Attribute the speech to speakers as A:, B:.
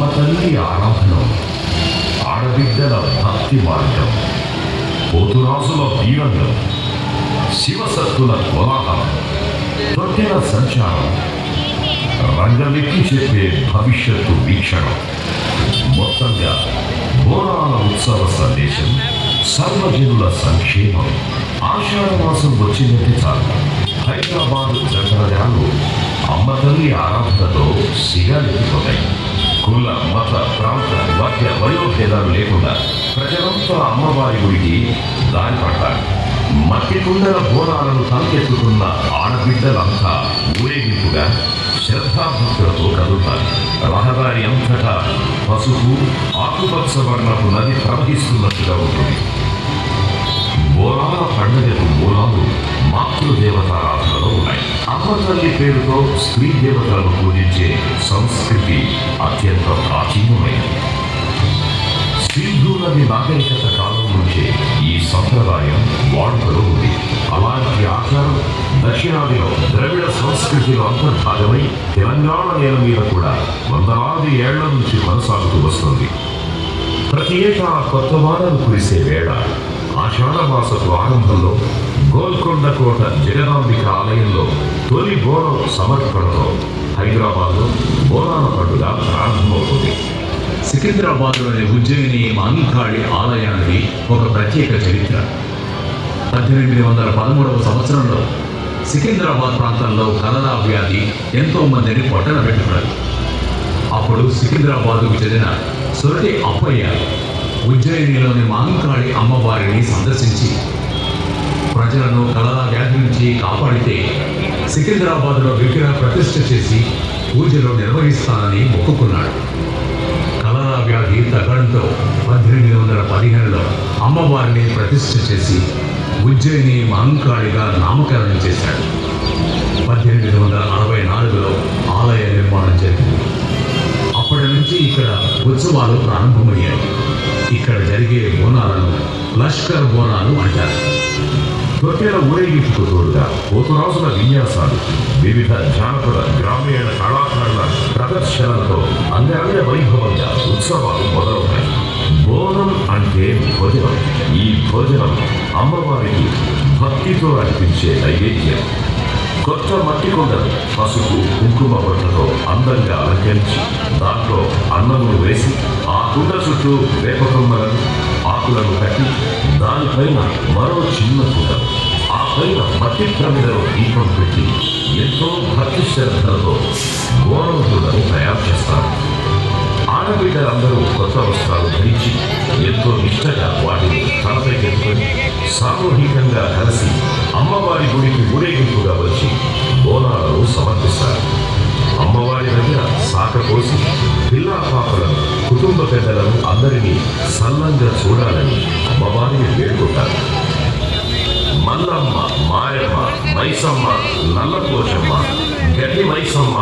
A: అమ్మ తల్లి ఆరాధన ఆడబిడ్డల భక్తి మార్గం పోతురాజుల వీరంగం శివసత్తుల కోలాహలం తొట్టెల సంచారం రంగమెక్కి చెప్పే భవిష్యత్తు వీక్షణం. మొత్తంగా బోనాల ఉత్సవ సందేశం సర్వజనుల సంక్షేమం ఆషాఢమాసం వచ్చినట్టు చాలు. హైదరాబాద్ జంటరాలు అమ్మ తల్లి ఆరాధనతో సిగాలెత్తిపోతాయి కుల మత ప్రాంత వర్గ వయోభేదాలు లేకుండా ప్రజలంతా అమ్మవారి గుడికి దారి పడతారు మట్టి కుండల బోనాలను తలకెత్తుకున్న ఆడబిడ్డలంతా ఊరేగింపుగా శ్రద్ధాభక్తులతో కదులుతారు. రహదారి అంతటా పసుపు ఆకుపచ్చ వర్ణపు నది ప్రవహిస్తున్నట్టుగా ఉంటుంది. బోనాల పండుగకు మూలాలు మాతృదేవతారాధనలో ఉన్నాయి. అమ్మ తల్లి పేరుతో స్త్రీ దేవతలను పూజించే సింధు నాగరికత కాలం నుంచే ఈ సంప్రదాయం వాడుకలో ఉంది. అలాంటి ఆచారం దక్షిణాదిలో ద్రవిడ సంస్కృతిలో అంతర్భాగమై తెలంగాణ నేల మీద కూడా వందలాది ఏళ్ళ నుంచి కొనసాగుతూ వస్తుంది. ప్రతి ఏటా కొత్త వానలు కురిసే వేళ ఆషాఢ మాసపు ఆరంభంలో గోల్కొండ కోట జగదాంబిక ఆలయంలో తొలి బోనం సమర్పణతో హైదరాబాద్లో బోనాల పండుగ ప్రారంభమవుతుంది.
B: సికింద్రాబాద్లోని ఉజ్జయిని మహంకాళి ఆలయానికి ఒక ప్రత్యేక చరిత్ర. పద్దెనిమిది వందల పదమూడవ సంవత్సరంలో సికింద్రాబాద్ ప్రాంతంలో కలరా వ్యాధి ఎంతో మందిని పొట్టన పెట్టుకున్నది. అప్పుడు సికింద్రాబాద్కు చెందిన సొరటి అప్పయ్య ఉజ్జయినిలోని మహంకాళి అమ్మవారిని సందర్శించి ప్రజలను కలరా వ్యాధి నుంచి కాపాడితే సికింద్రాబాద్లో విగ్రహ ప్రతిష్ఠ చేసి పూజలు నిర్వహిస్తానని మొక్కుకున్నాడు. ఈ వ్యాధి పద్దెనిమిది వందల పదిహేనులో అమ్మవారిని ప్రతిష్ఠ చేసి ఉజ్జయిని మహంకాళిగా నామకరణం చేశాడు. పద్దెనిమిది వందల అరవై నాలుగులో ఆలయ నిర్మాణం జరిగింది. అప్పటి నుంచి ఇక్కడ ఉత్సవాలు ప్రారంభమయ్యాయి. ఇక్కడ జరిగే బోనాలను లష్కర్ బోనాలు అంటారు.
A: తొట్టెల ఊరేగింపుకు తోడుగా పోతురాజుల విన్యాసాలు వివిధ జానపద గ్రామీణ కళాకారుల ప్రదర్శనలతో అంగరంగ వైభవంగా ఉత్సవాలు మొదలవుతాయి. బోనం అంటే భోజనం. ఈ భోజనం అమ్మవారికి భక్తితో అనిపించే నైవేద్యం. కొత్త మట్టి కొండలు పసుపు కుంకుమ బొట్టతో అందంగా అలంకరించి దాంట్లో అన్నమును వేసి ఆ కుండ చుట్టూ వేప కొమ్మలను ఆకులను కట్టి దానిపైన మరో చిన్న కుండ పైన మట్టి ప్రమిదలో దీపం పెట్టి ఎంతో భక్తి శ్రద్ధలతో గోరం తయారు చేస్తారు. ఆడబిడ్డలందరూ కొత్త వస్త్రాలు ధరించి ఎంతో నిష్టగా వాటిని తలపైకెత్తుకొని సామూహికంగా కలిసి అమ్మవారి గుడికి ఊరేగింపుగా వచ్చి బోనాలను సమర్పిస్తారు. అమ్మవారి దగ్గర సాక కోసి పిల్లా పాపలను కుటుంబ పెద్దలను అందరినీ సల్లంగా చూడాలని అమ్మవారిని వేడుకుంటారు. మల్లమ్మ మాయమ్మ మైసమ్మ నల్లపోచమ్మ గడ్డి మైసమ్మ